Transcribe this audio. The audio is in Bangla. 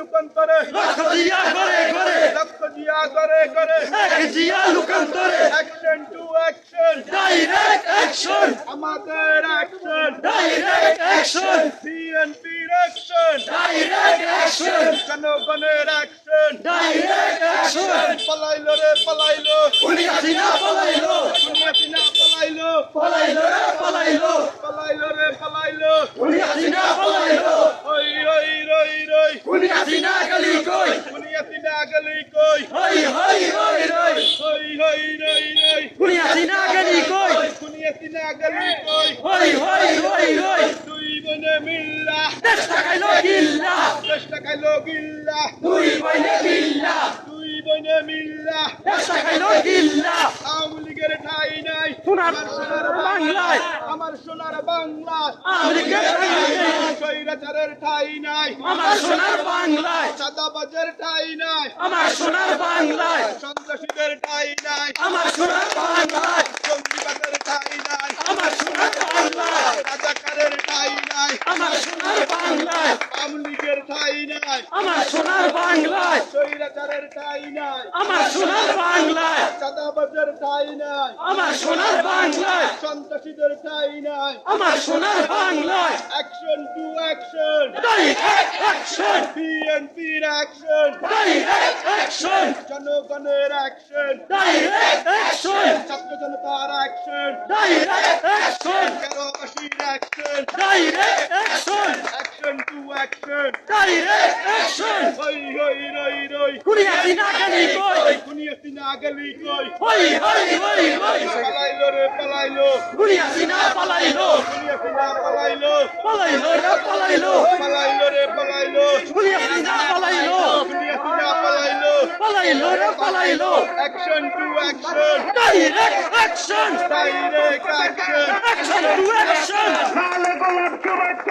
লুকান্তরে জিয়া করে করে লক্ষ জিয়া করে করে এক Zia লুকান্তরে action to action direct action আমাদের অ্যাকশন ডাইরেক্ট অ্যাকশন অ্যাকশন জনগণের অ্যাকশন ডাইরেক্ট অ্যাকশন পালাইলো রে পালাইলো উনি হাসিনা পালাইলো হাসিনা পালাইলো পালাইলো রে পালাইলো পালাইলো রে পালাইলো উনি হাসিনা পালাইলো ওই ওই রই রই উনি হাসিনা গলি কই হাসিনা গলি কই হই হই হই হই হই হই রই রই উনি হাসিনা গলি কই হাসিনা গলি কই হই হই হই হই দুই বনে মিল্লা দেশ টাকাইলো গিল্লা দশ টাকাইলো গিল্লা দুই বইনে গিল্লা দুই বনে মিল্লা। দেশ টাকাইলো গিল্লা আওয়ামী লীগের ঠাই নাই। সোনার বাংলায়। আমার সোনার বাংলা আওয়ামী লীগের ঠাঁই নাই। স্বৈরাচারের ঠাই নাই। আমার সোনার বাংলায়। চাঁদাবাজের ঠাই নাই। আমার সোনার বাংলায়। সন্ত্রাসীদের ঠাই নাই। আমার সোনার বাংলায় জঙ্গিবাদের ঠাই নাই আমার সোনার বাংলায় রাজাকারের ঠাই নাই আমার সোনার বাংলায়। আওয়ামী লীগের ঠাই নাই। আমার সোনার বাংলায়। স্বৈরাচারের ঠাই নাই। আমার সোনার বাংলায়। চাঁদাবাজের ঠাই নাই। আমার সোনার বাংলায়। সন্ত্রাসীদের ঠাই নাই। আমার সোনার বাংলায়। অ্যাকশন টু অ্যাকশন অ্যাকশন বিএনপির অ্যাকশন অ্যাকশন জনগণের অ্যাকশন অ্যাকশন ছাত্র জনতার action action কেরোবাসীর action direct action direct action হই হই রই রই কুড়ি হাসিনা গলি কই খুনিয়াতি না গেলি কই হই হই হই হই পালাইলো রে পালাইলো কুড়ি হাসিনা পালাইলো খুনিয়াতি না পালাইলো পালাইলো রে পালাইলো পালাইলো রে পালাইলো কুড়ি হাসিনা পালাইলো খুনিয়াতি না পালাইলো পালাইলো রে পালাইলো action to action direct action direct action action to